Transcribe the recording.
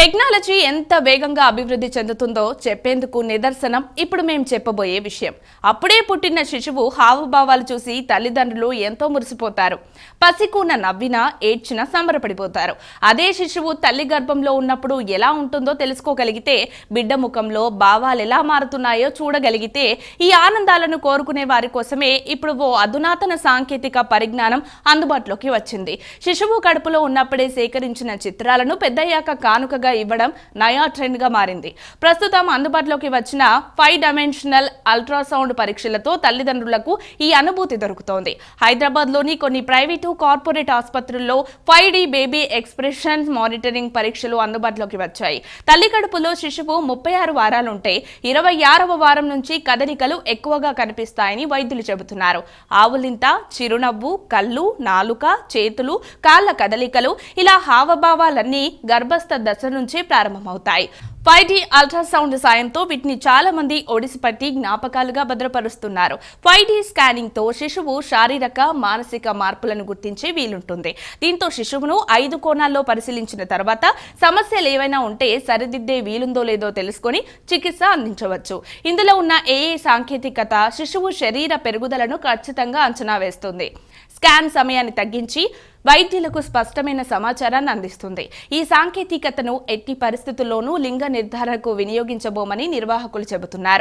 Technology ఎంత వేగంగా అభివృద్ధి చెందుతుందో చెప్పేందుకు నిదర్శనం ఇప్పుడు మేము చెప్పబోయే విషయం. అప్పుడే పుట్టిన శిశువు హావభావాలు చూసి తల్లిదండ్రులు ఎంతో మురిసిపోతారు. పసికూన నవ్వినా ఏడ్చినా సంబరపడిపోతారు. అదే శిశువు తల్లి గర్భంలో ఉన్నప్పుడు ఎలా ఉంటుందో తెలుసుకోగలిగితే బిడ్డ ముఖంలో భావాలు ఎలా మారుతున్నాయో చూడగలిగితే ఈ ఆనందాలను కోరుకునే వారి కోసమే ఇప్పుడు ఓ అధునాతన సాంకేతిక పరిజ్ఞానం అందుబాటులోకి వచ్చింది. శిశువు కడుపులో ఉన్నప్పుడే సేకరించిన చిత్రాలను పెద్దయ్యాక కానుకగా ఇవ్వడం నయా ట్రెండ్గా మారింది. ప్రస్తుతం అందుబాటులోకి వచ్చిన ఫైవ్ డైమెన్షనల్ అల్ట్రాసౌండ్ పరీక్షలతో తల్లిదండ్రులకు ఈ అనుభూతి దొరుకుతోంది. హైదరాబాద్లోని కొన్ని ప్రైవేటు కార్పొరేట్ ఆసుపత్రుల్లో five D baby expression monitoring పరీక్షలు అందుబాటులోకి వచ్చాయి. తల్లి కడుపులో శిశువు ముప్పై ఆరు వారాలుంటే ఇరవై ఆరవ వారం నుంచి కదలికలు ఎక్కువగా కనిపిస్తాయని వైద్యులు చెబుతున్నారు. ఆవులింత చిరునవ్వు కళ్ళు నాలుక చేతులు కాళ్ళ కదలికలు ఇలా హావభావాలన్నీ గర్భస్థ దశ నుంచి ప్రారంభమవుతాయి. ఫైవ్ డి అల్ట్రాసౌండ్ సాయంతో వీటిని చాలా మంది ఒడిసిపట్టి జ్ఞాపకాలుగా భద్రపరుస్తున్నారు. ఫైవ్ డి స్కానింగ్తో శిశువు శారీరక మానసిక మార్పులను గుర్తించే వీలుంటుంది. దీంతో శిశువును ఐదు కోణాల్లో పరిశీలించిన తర్వాత సమస్యలు ఏవైనా ఉంటే సరిదిద్దే వీలుందో లేదో తెలుసుకొని చికిత్స అందించవచ్చు. ఇందులో ఉన్న ఏఏ సాంకేతికత శిశువు శరీర పెరుగుదలను ఖచ్చితంగా అంచనా వేస్తుంది. స్కాన్ సమయాన్ని తగ్గించి వైద్యులకు స్పష్టమైన సమాచారాన్ని అందిస్తుంది. ఈ సాంకేతికతను ఎట్టి పరిస్థితుల్లోనూ లింగ నిర్ధారణకు వినియోగించబోమని నిర్వాహకులు చెబుతున్నారు.